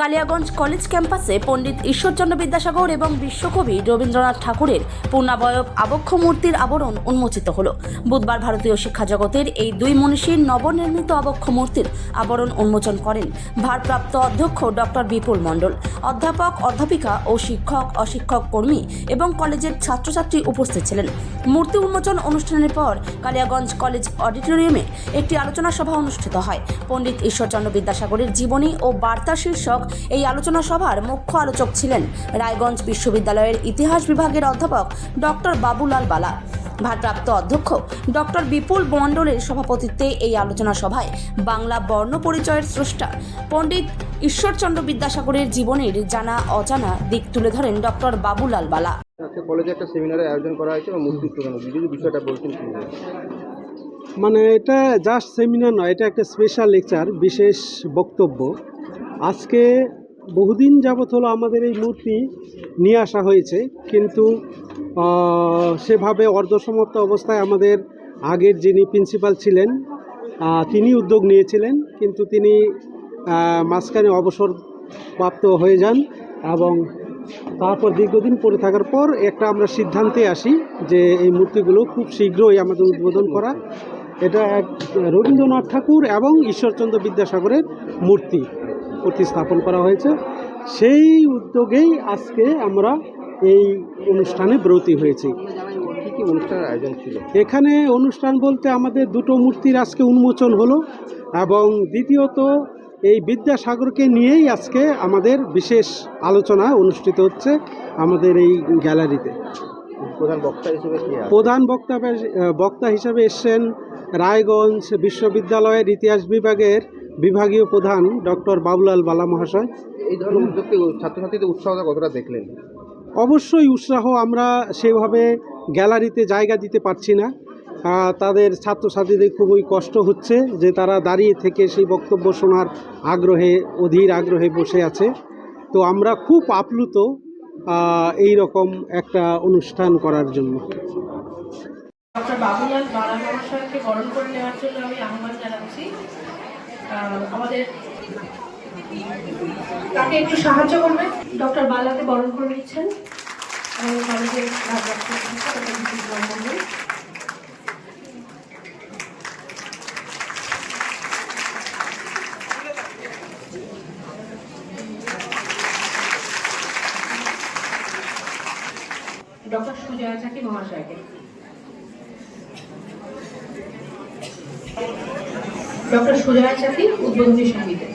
Kaliaganj college ক্যাম্পাসে পণ্ডিত ঈশ্বরচন্দ্র বিদ্যাসাগর এবং বিশ্বকবি রবীন্দ্রনাথ ঠাকুরের পূর্ণাবয়ব আবক্ষ মূর্তির আবরণ উন্মোচিত হল। বুধবার ভারতীয় শিক্ষা জগতের এই দুই মনীষীর নবনির্মিত আবক্ষ মূর্তির আবরণ উন্মোচন করেন ভারপ্রাপ্ত অধ্যক্ষ ডক্টর বিপুল মণ্ডল। অধ্যাপক, অধ্যাপিকা ও শিক্ষক, অশিক্ষক কর্মী এবং কলেজের ছাত্রছাত্রী উপস্থিত ছিলেন। মূর্তি উন্মোচন অনুষ্ঠানের পর কালিয়াগঞ্জ কলেজ অডিটোরিয়ামে একটি আলোচনা সভা অনুষ্ঠিত হয়। পণ্ডিত ঈশ্বরচন্দ্র বিদ্যাসাগরের জীবনী ও বার্তা শীর্ষক এই আলোচনা সভার মুখ্য আলোচক ছিলেন রায়গঞ্জ বিশ্ববিদ্যালয়ের ইতিহাস বিভাগের অধ্যাপক ডক্টর বাবুলাল বালা। ভারপ্রাপ্ত অধ্যক্ষ ডক্টর বিপুল মণ্ডলের সভাপতিত্বে এই আলোচনা সভায় বাংলা বর্ণ পরিচয়ের স্রষ্টা পণ্ডিত ঈশ্বরচন্দ্র বিদ্যাসাগরের জীবনের জানা অজানা দিক তুলে ধরেন ডক্টর বাবুলাল বালা। আজকে কলেজে একটা সেমিনারের আয়োজন করা হয়েছে এবং মূর্তি উত্তোলন বিষয়টা বলছেন মানে এটা জাস্ট সেমিনার নয় এটা একটা স্পেশাল লেকচার বিশেষ বক্তব্য। আজকে বহুদিন যাবৎ হলো আমাদের এই মূর্তি নিয়ে আসা হয়েছে, কিন্তু সেভাবে অর্ধসমাপ্ত অবস্থায় আমাদের আগের যিনি প্রিন্সিপাল ছিলেন তিনি উদ্যোগ নিয়েছিলেন, কিন্তু তিনি মাঝখানে অবসর প্রাপ্ত হয়ে যান এবং তারপর দীর্ঘদিন পড়ে থাকার পর একটা আমরা সিদ্ধান্তে আসি যে এই মূর্তিগুলো খুব শীঘ্রই আমাদের উদ্বোধন করা। এটা এক রবীন্দ্রনাথ ঠাকুর এবং ঈশ্বরচন্দ্র বিদ্যাসাগরের মূর্তি। প্রতিস্থাপন করা হয়েছে। সেই উদ্যোগেই আজকে আমরা এই অনুষ্ঠানে ব্রতী হয়েছি। আয়োজন ছিল? এখানে অনুষ্ঠান বলতে আমাদের দুটো মূর্তির আজকে উন্মোচন হলো এবং দ্বিতীয়ত এই বিদ্যাসাগরকে নিয়েই আজকে আমাদের বিশেষ আলোচনা অনুষ্ঠিত হচ্ছে আমাদের এই গ্যালারিতে। প্রধান বক্তা হিসেবে প্রধান বক্তা বক্তা হিসেবে এসছেন রায়গঞ্জ বিশ্ববিদ্যালয়ের ইতিহাস বিভাগের বিভাগীয় প্রধান ডক্টর বাবুলাল বালা মহাশয়। এই ধরনের উদ্যোগকে ছাত্রছাত্রীদের উৎসাহটা কতটা দেখলেন? অবশ্যই উৎসাহ আমরা সেভাবে গ্যালারিতে জায়গা দিতে পারছি না। তাদের ছাত্রছাত্রীদের খুবই কষ্ট হচ্ছে যে তারা দাঁড়িয়ে থেকে সেই বক্তব্য শোনার আগ্রহে অধীর আগ্রহে বসে আছে। তো আমরা খুব আপ্লুত এই রকম একটা অনুষ্ঠান করার জন্য। ডক্টর বাবুলাল বালা মহাশয়কে বরণ করে নেওয়ার জন্য আমি আহ্বান জানাচ্ছি। আমাদের তাকে একটু সাহায্য করবে। ডক্টর বালাকে বরণ করে নিচ্ছেন। আমাদের। ডক্টর সুজয়া চাকি মহাশয়কে। ডক্টর সুজয় চাকি উদ্বোধনী সঙ্গীতে।